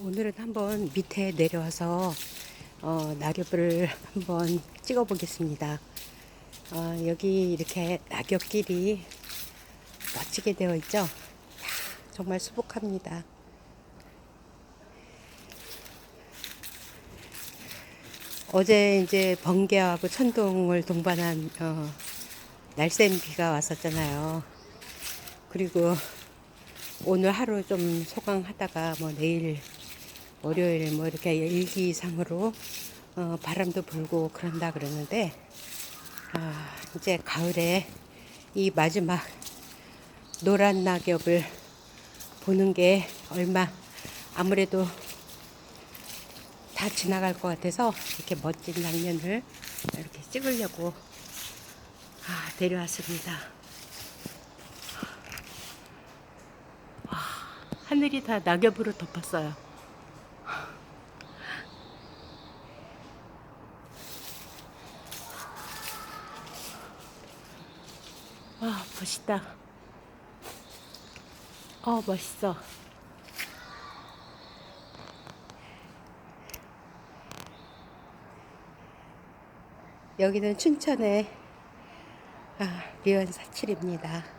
오늘은 한번 밑에 내려와서 어, 낙엽을 한번 찍어 보겠습니다. 어, 여기 이렇게 낙엽길이 멋지게 되어 있죠? 야, 정말 수북합니다. 어제 이제 번개하고 천둥을 동반한 어, 날쌘 비가 왔었잖아요. 그리고 오늘 하루 좀 소강하다가 뭐 내일 월요일 뭐 이렇게 일기상으로 어, 바람도 불고 그런다 그러는데 아, 이제 가을에 이 마지막 노란 낙엽을 보는 게 얼마 아무래도 다 지나갈 것 같아서 이렇게 멋진 장면을 이렇게 찍으려고 아, 데려왔습니다. 와, 하늘이 다 낙엽으로 덮었어요. 와, 멋있다. 어, 멋있어. 여기는 춘천의 아, 리원 사칠입니다.